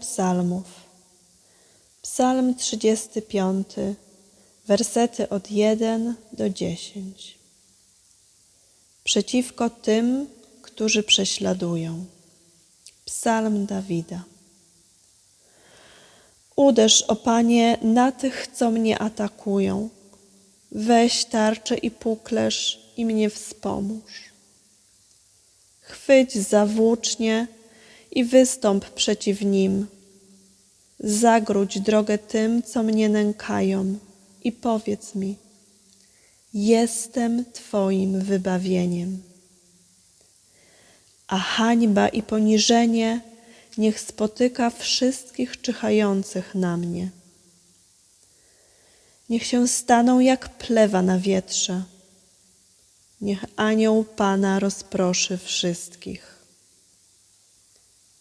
Psalmów. Psalm 35, wersety od 1 do 10. Przeciwko tym, którzy prześladują. Psalm Dawida. Uderz, o Panie, na tych, co mnie atakują. Weź tarczę i puklerz i mnie wspomóż. Chwyć za włócznie i wystąp przeciw nim. Zagródź drogę tym, co mnie nękają i powiedz mi, jestem Twoim wybawieniem. A hańba i poniżenie niech spotyka wszystkich czyhających na mnie. Niech się staną jak plewa na wietrze. Niech anioł Pana rozproszy wszystkich.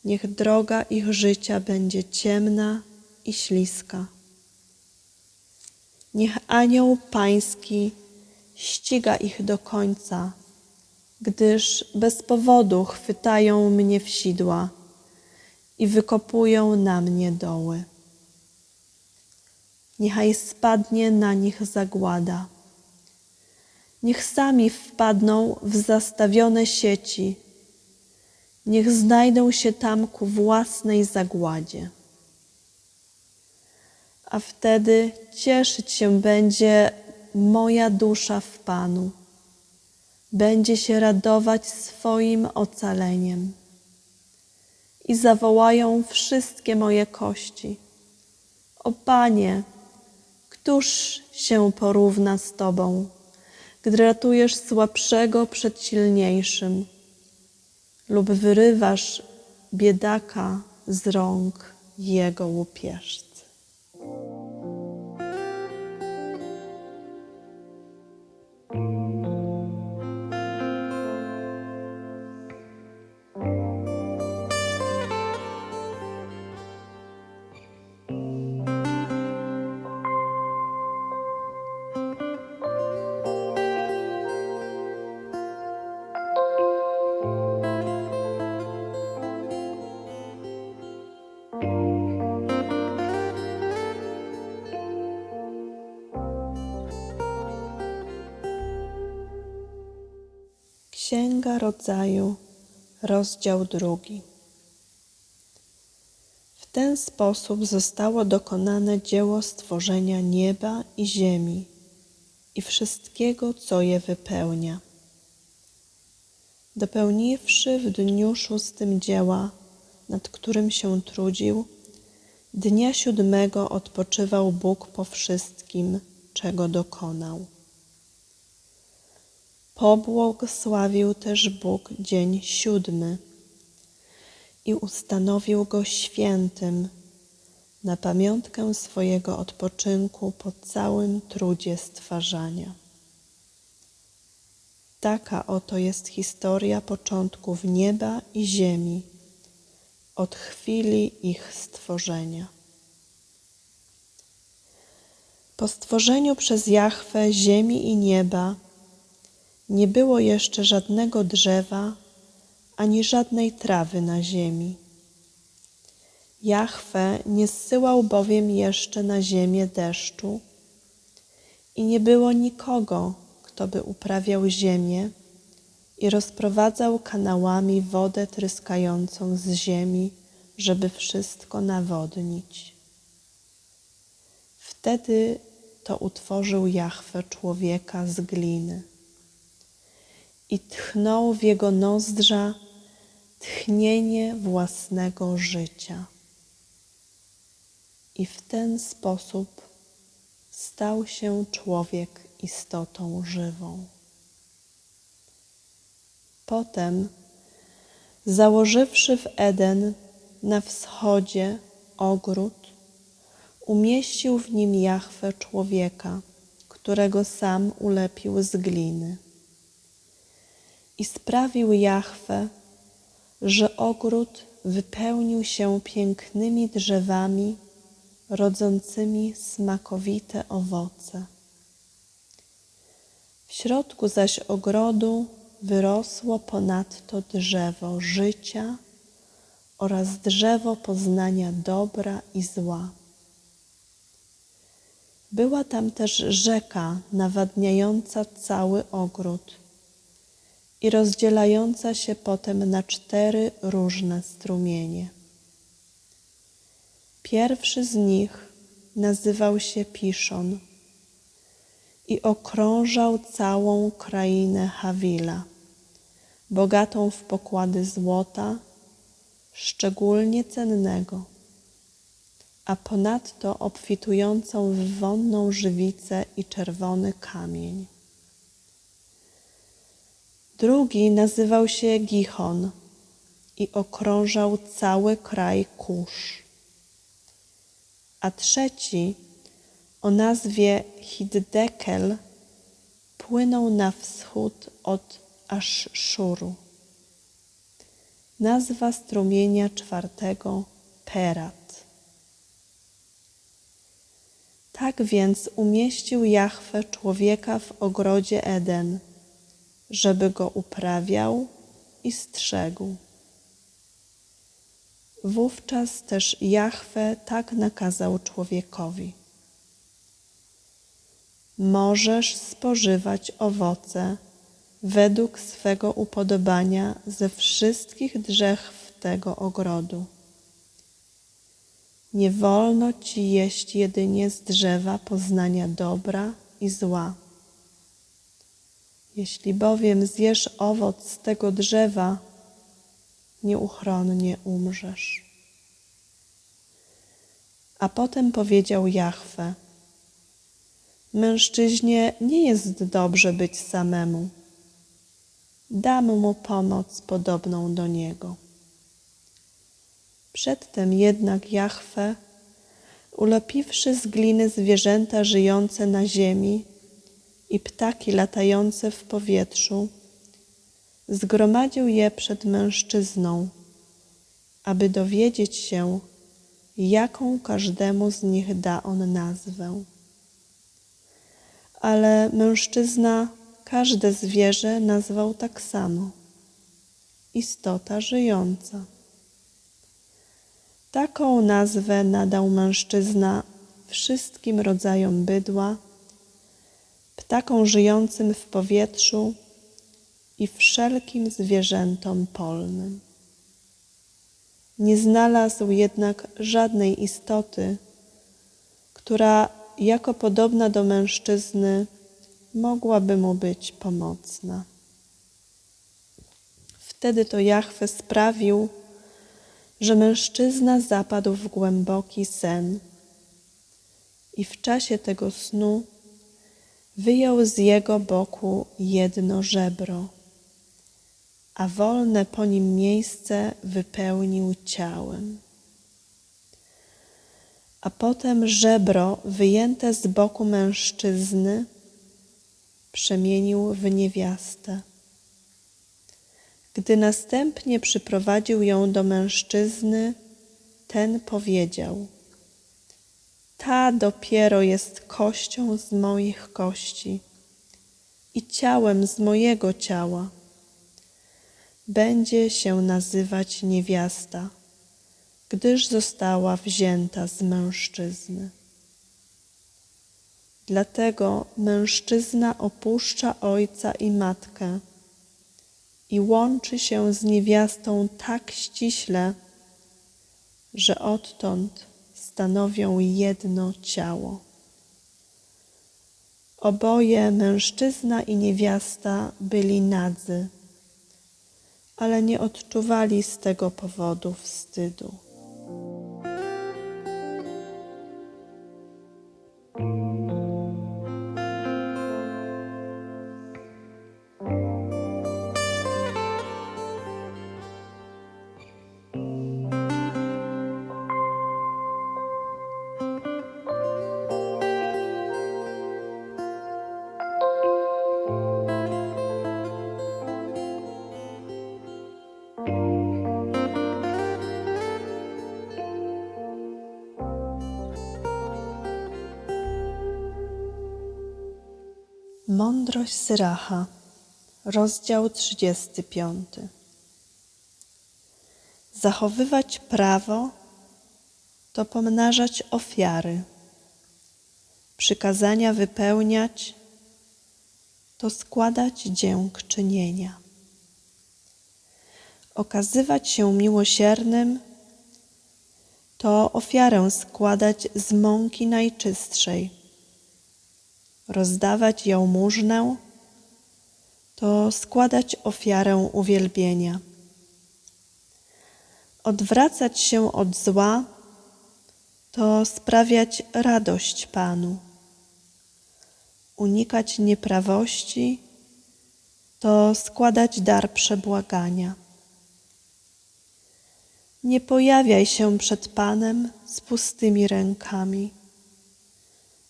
Niech droga ich życia będzie ciemna i śliska. Niech anioł Pański ściga ich do końca, gdyż bez powodu chwytają mnie w sidła i wykopują na mnie doły. Niechaj spadnie na nich zagłada. Niech sami wpadną w zastawione sieci. Niech znajdą się tam ku własnej zagładzie. A wtedy cieszyć się będzie moja dusza w Panu. Będzie się radować swoim ocaleniem. I zawołają wszystkie moje kości. O Panie, któż się porówna z Tobą, gdy ratujesz słabszego przed silniejszym lub wyrywasz biedaka z rąk jego łupieżcy. Księga Rodzaju, rozdział drugi. W ten sposób zostało dokonane dzieło stworzenia nieba i ziemi i wszystkiego, co je wypełnia. Dopełniwszy w dniu szóstym dzieła, nad którym się trudził, dnia siódmego odpoczywał Bóg po wszystkim, czego dokonał. Pobłogosławił też Bóg dzień siódmy i ustanowił go świętym na pamiątkę swojego odpoczynku po całym trudzie stwarzania. Taka oto jest historia początków nieba i ziemi od chwili ich stworzenia. Po stworzeniu przez Jahwe ziemi i nieba nie było jeszcze żadnego drzewa ani żadnej trawy na ziemi. Jahwe nie zsyłał bowiem jeszcze na ziemię deszczu i nie było nikogo, kto by uprawiał ziemię i rozprowadzał kanałami wodę tryskającą z ziemi, żeby wszystko nawodnić. Wtedy to utworzył Jahwe człowieka z gliny i tchnął w jego nozdrza tchnienie własnego życia. I w ten sposób stał się człowiek istotą żywą. Potem, założywszy w Eden na wschodzie ogród, umieścił w nim Jahwe człowieka, którego sam ulepił z gliny. I sprawił Jahwe, że ogród wypełnił się pięknymi drzewami rodzącymi smakowite owoce. W środku zaś ogrodu wyrosło ponadto drzewo życia, oraz drzewo poznania dobra i zła. Była tam też rzeka nawadniająca cały ogród i rozdzielająca się potem na cztery różne strumienie. Pierwszy z nich nazywał się Piszon i okrążał całą krainę Hawila, bogatą w pokłady złota, szczególnie cennego, a ponadto obfitującą w wonną żywicę i czerwony kamień. Drugi nazywał się Gichon i okrążał cały kraj Kusz. A trzeci o nazwie Hiddekel płynął na wschód od Aszszuru. Nazwa strumienia czwartego Perat. Tak więc umieścił Jahwe człowieka w ogrodzie Eden, żeby go uprawiał i strzegł. Wówczas też Jahwe tak nakazał człowiekowi. Możesz spożywać owoce według swego upodobania ze wszystkich drzew tego ogrodu. Nie wolno ci jeść jedynie z drzewa poznania dobra i zła. Jeśli bowiem zjesz owoc z tego drzewa, nieuchronnie umrzesz. A potem powiedział Jahwe, mężczyźnie nie jest dobrze być samemu. Dam mu pomoc podobną do niego. Przedtem jednak Jahwe, ulepiwszy z gliny zwierzęta żyjące na ziemi i ptaki latające w powietrzu, zgromadził je przed mężczyzną, aby dowiedzieć się, jaką każdemu z nich da on nazwę. Ale mężczyzna każde zwierzę nazwał tak samo istota żyjąca. Taką nazwę nadał mężczyzna wszystkim rodzajom bydła, ptakom żyjącym w powietrzu i wszelkim zwierzętom polnym. Nie znalazł jednak żadnej istoty, która jako podobna do mężczyzny mogłaby mu być pomocna. Wtedy to Jahwe sprawił, że mężczyzna zapadł w głęboki sen i w czasie tego snu wyjął z jego boku jedno żebro, a wolne po nim miejsce wypełnił ciałem. A potem żebro wyjęte z boku mężczyzny przemienił w niewiastę. Gdy następnie przyprowadził ją do mężczyzny, ten powiedział: Ta dopiero jest kością z moich kości i ciałem z mojego ciała. Będzie się nazywać niewiasta, gdyż została wzięta z mężczyzny. Dlatego mężczyzna opuszcza ojca i matkę i łączy się z niewiastą tak ściśle, że odtąd stanowią jedno ciało. Oboje mężczyzna i niewiasta byli nadzy, ale nie odczuwali z tego powodu wstydu. Mądrość Syracha, rozdział 35. Zachowywać prawo to pomnażać ofiary. Przykazania wypełniać to składać dziękczynienia. Okazywać się miłosiernym to ofiarę składać z mąki najczystszej. Rozdawać jałmużnę to składać ofiarę uwielbienia. Odwracać się od zła to sprawiać radość Panu. Unikać nieprawości to składać dar przebłagania. Nie pojawiaj się przed Panem z pustymi rękami,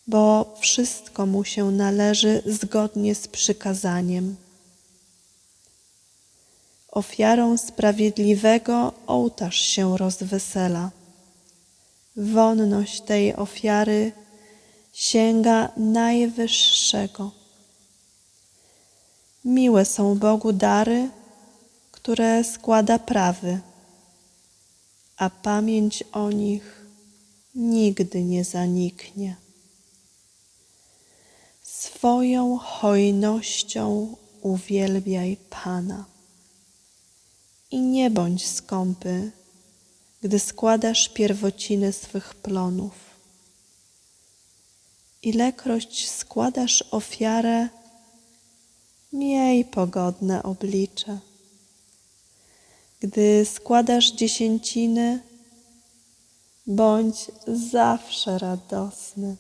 bo wszystko mu się należy zgodnie z przykazaniem. Ofiarą sprawiedliwego ołtarz się rozwesela. Wonność tej ofiary sięga najwyższego. Miłe są Bogu dary, które składa prawy a pamięć o nich nigdy nie zaniknie. Swoją hojnością uwielbiaj Pana i nie bądź skąpy, gdy składasz pierwociny swych plonów. Ilekroć składasz ofiarę, miej pogodne oblicze. Gdy składasz dziesięciny, bądź zawsze radosny.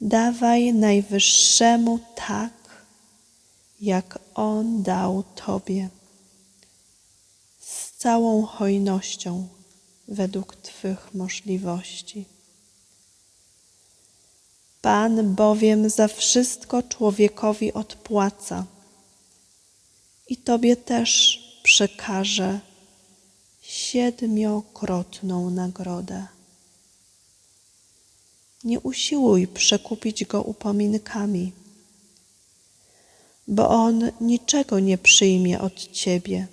Dawaj Najwyższemu tak, jak On dał Tobie, z całą hojnością według Twych możliwości. Pan bowiem za wszystko człowiekowi odpłaca i Tobie też przekaże siedmiokrotną nagrodę. Nie usiłuj przekupić go upominkami, bo on niczego nie przyjmie od Ciebie.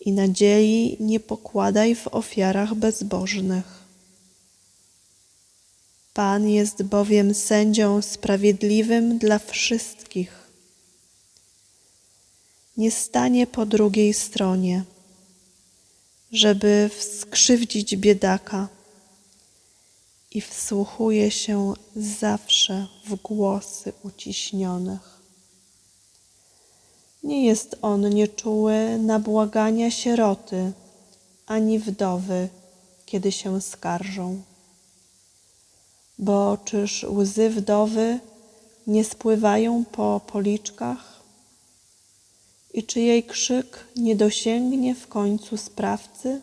I nadziei nie pokładaj w ofiarach bezbożnych. Pan jest bowiem sędzią sprawiedliwym dla wszystkich nie stanie po drugiej stronie, żeby skrzywdzić biedaka i wsłuchuje się zawsze w głosy uciśnionych. Nie jest on nieczuły na błagania sieroty ani wdowy, kiedy się skarżą. Bo czyż łzy wdowy nie spływają po policzkach? i czy jej krzyk nie dosięgnie w końcu sprawcy?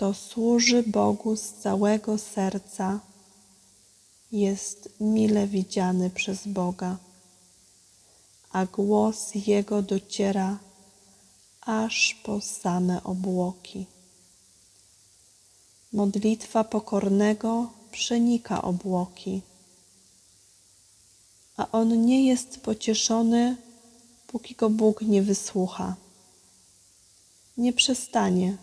Kto służy Bogu z całego serca, jest mile widziany przez Boga, a głos Jego dociera aż po same obłoki. Modlitwa pokornego przenika obłoki a on nie jest pocieszony, póki go Bóg nie wysłucha. Nie przestanie,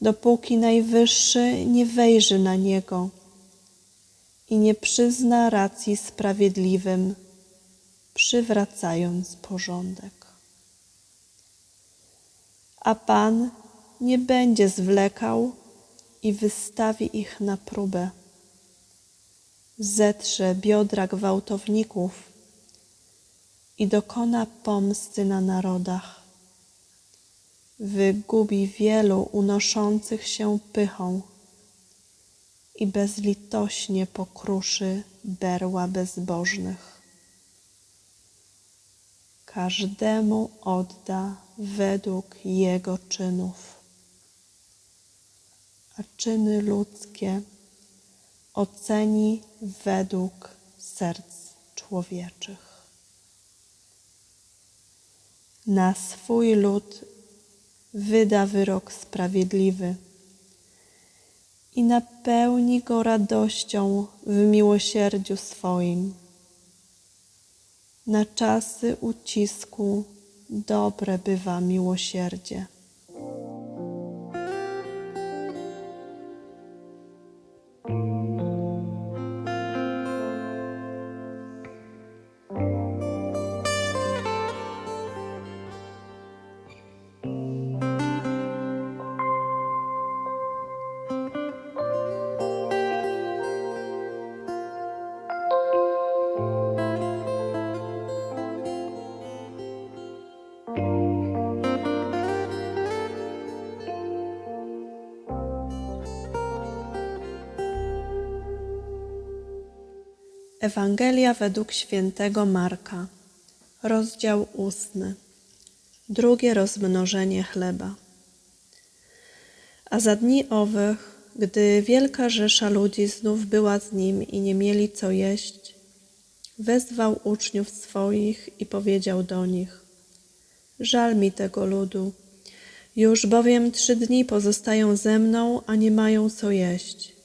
dopóki Najwyższy nie wejrzy na niego i nie przyzna racji sprawiedliwym, przywracając porządek. A Pan nie będzie zwlekał i wystawi ich na próbę zetrze biodra gwałtowników i dokona pomsty na narodach. Wygubi wielu unoszących się pychą i bezlitośnie pokruszy berła bezbożnych. Każdemu odda według jego czynów, a czyny ludzkie oceni według serc człowieczych. Na swój lud wyda wyrok sprawiedliwy i napełni go radością w miłosierdziu swoim. Na czasy ucisku dobre bywa miłosierdzie. Ewangelia według świętego Marka, rozdział ósmy. Drugie rozmnożenie chleba. A za dni owych, gdy wielka rzesza ludzi znów była z nim i nie mieli co jeść, wezwał uczniów swoich i powiedział do nich: Żal mi tego ludu, już bowiem trzy dni pozostają ze mną, a nie mają co jeść.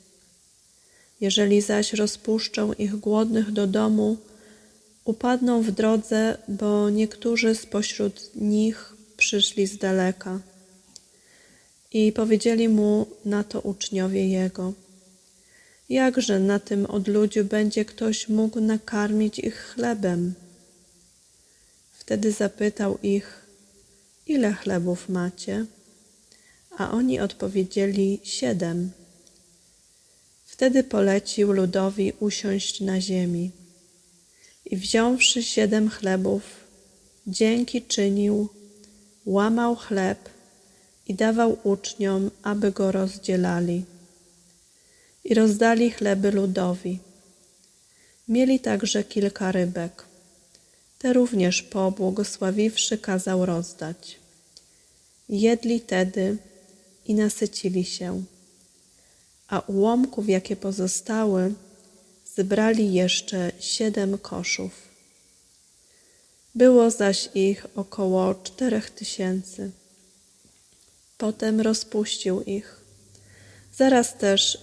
Jeżeli zaś rozpuszczą ich głodnych do domu, upadną w drodze, bo niektórzy spośród nich przyszli z daleka. I powiedzieli mu na to uczniowie jego: Jakże na tym odludziu będzie ktoś mógł nakarmić ich chlebem? Wtedy zapytał ich: Ile chlebów macie? A oni odpowiedzieli: Siedem. Wtedy polecił ludowi usiąść na ziemi. I wziąwszy siedem chlebów, dzięki czynił, łamał chleb i dawał uczniom, aby go rozdzielali. I rozdali chleby ludowi. Mieli także kilka rybek. Te również pobłogosławiwszy kazał rozdać. Jedli tedy i nasycili się a ułomków, jakie pozostały, zebrali jeszcze siedem koszów. Było zaś ich około czterech tysięcy. Potem rozpuścił ich. Zaraz też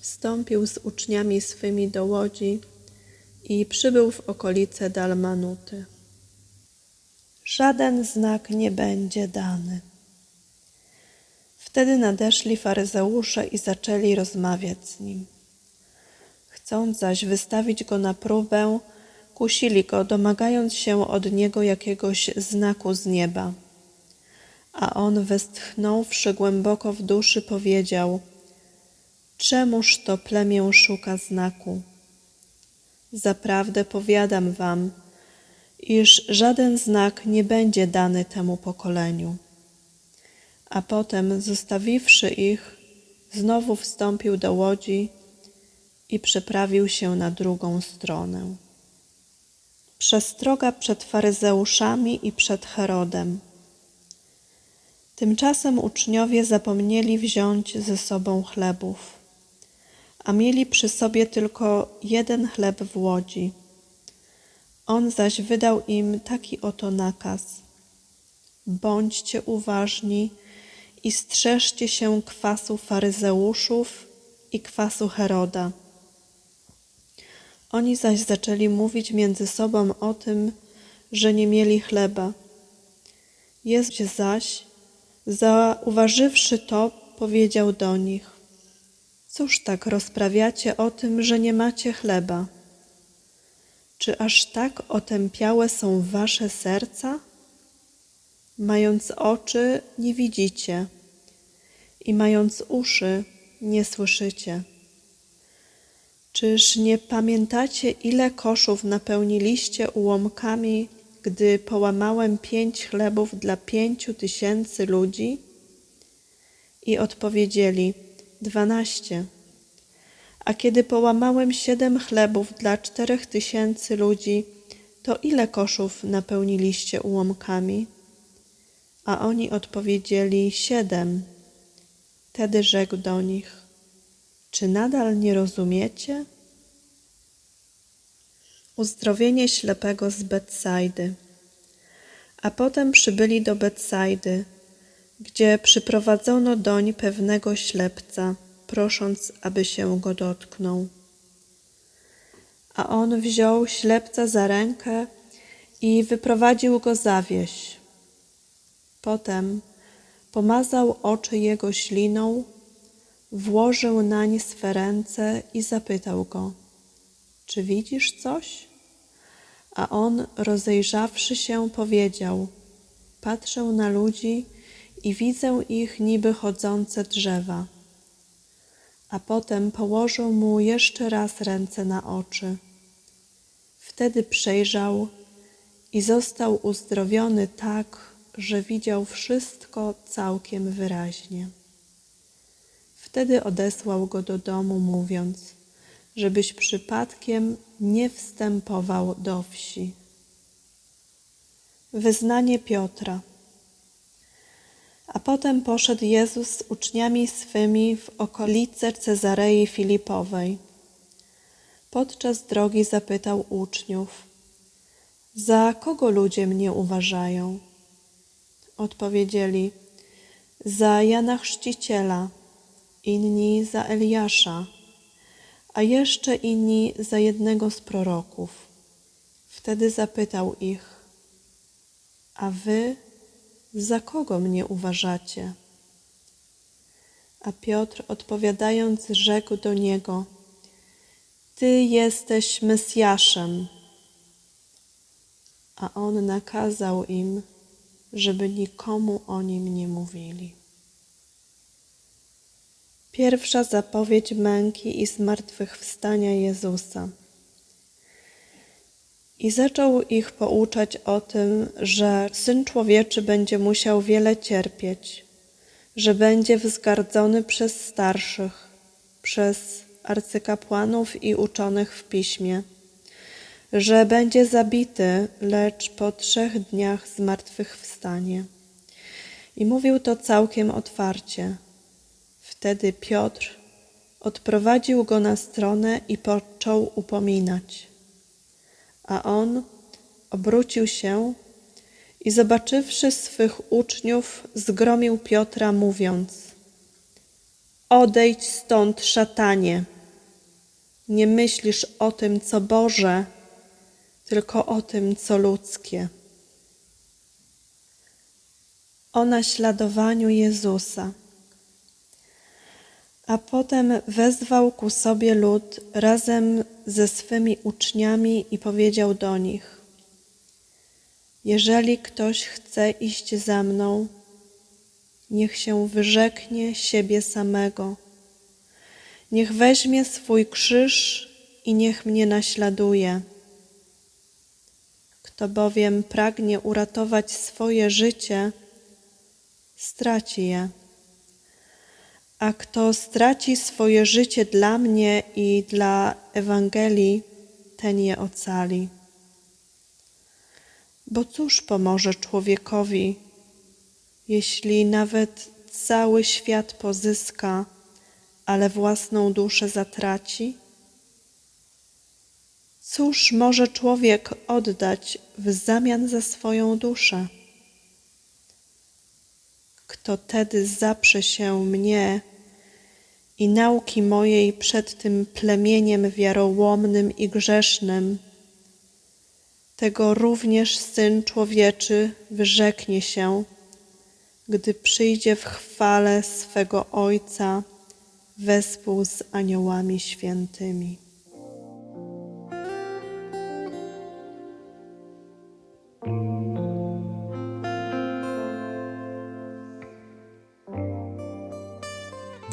wstąpił z uczniami swymi do łodzi i przybył w okolice Dalmanuty. Żaden znak nie będzie dany. Wtedy nadeszli faryzeusze i zaczęli rozmawiać z nim. Chcąc zaś wystawić go na próbę, kusili go, domagając się od niego jakiegoś znaku z nieba. A on, westchnąwszy głęboko w duszy, powiedział: Czemuż to plemię szuka znaku? Zaprawdę powiadam wam, iż żaden znak nie będzie dany temu pokoleniu a potem, zostawiwszy ich, znowu wstąpił do łodzi i przeprawił się na drugą stronę. Przestroga przed faryzeuszami i przed Herodem. Tymczasem uczniowie zapomnieli wziąć ze sobą chlebów, a mieli przy sobie tylko jeden chleb w łodzi. On zaś wydał im taki oto nakaz: Bądźcie uważni i strzeżcie się kwasu faryzeuszów i kwasu Heroda. Oni zaś zaczęli mówić między sobą o tym, że nie mieli chleba. Jezus zaś, zauważywszy to, powiedział do nich: Cóż tak rozprawiacie o tym, że nie macie chleba? Czy aż tak otępiałe są wasze serca? Mając oczy, nie widzicie, i mając uszy, nie słyszycie. Czyż nie pamiętacie, ile koszów napełniliście ułomkami, gdy połamałem pięć chlebów dla pięciu tysięcy ludzi? I odpowiedzieli: Dwanaście. A kiedy połamałem siedem chlebów dla czterech tysięcy ludzi, to ile koszów napełniliście ułomkami? A oni odpowiedzieli siedem. Tedy rzekł do nich: Czy nadal nie rozumiecie? Uzdrowienie ślepego z Betsajdy. A potem przybyli do Betsajdy, gdzie przyprowadzono doń pewnego ślepca, prosząc, aby się go dotknął. A on wziął ślepca za rękę i wyprowadził go za wieś. Potem pomazał oczy jego śliną, włożył nań swe ręce i zapytał go: Czy widzisz coś? A on, rozejrzawszy się, powiedział: Patrzę na ludzi i widzę ich niby chodzące drzewa. A potem położył mu jeszcze raz ręce na oczy. Wtedy przejrzał i został uzdrowiony tak, że widział wszystko całkiem wyraźnie. Wtedy odesłał go do domu, mówiąc, żebyś przypadkiem nie wstępował do wsi. Wyznanie Piotra. A potem poszedł Jezus z uczniami swymi w okolice Cezarei Filipowej. Podczas drogi zapytał uczniów: Za kogo ludzie mnie uważają? Odpowiedzieli: Za Jana Chrzciciela, inni za Eliasza, a jeszcze inni za jednego z proroków. Wtedy zapytał ich: A wy za kogo mnie uważacie? A Piotr odpowiadając, rzekł do niego: Ty jesteś Mesjaszem. A on nakazał im, żeby nikomu o nim nie mówili. Pierwsza zapowiedź męki i zmartwychwstania Jezusa. I zaczął ich pouczać o tym, że Syn Człowieczy będzie musiał wiele cierpieć, że będzie wzgardzony przez starszych, przez arcykapłanów i uczonych w piśmie, że będzie zabity, lecz po trzech dniach zmartwychwstanie. I mówił to całkiem otwarcie. Wtedy Piotr odprowadził go na stronę i począł upominać. A on obrócił się i zobaczywszy swych uczniów, zgromił Piotra, mówiąc: Odejdź stąd, szatanie. Nie myślisz o tym, co Boże, tylko o tym, co ludzkie. O naśladowaniu Jezusa. A potem wezwał ku sobie lud razem ze swymi uczniami i powiedział do nich: Jeżeli ktoś chce iść za mną, niech się wyrzeknie siebie samego, niech weźmie swój krzyż i niech mnie naśladuje. Kto bowiem pragnie uratować swoje życie, straci je a kto straci swoje życie dla mnie i dla Ewangelii, ten je ocali. Bo cóż pomoże człowiekowi, jeśli nawet cały świat pozyska, ale własną duszę zatraci? Cóż może człowiek oddać w zamian za swoją duszę? Kto tedy zaprze się mnie i nauki mojej przed tym plemieniem wiarołomnym i grzesznym, tego również Syn Człowieczy wyrzeknie się, gdy przyjdzie w chwale swego Ojca wespół z aniołami świętymi.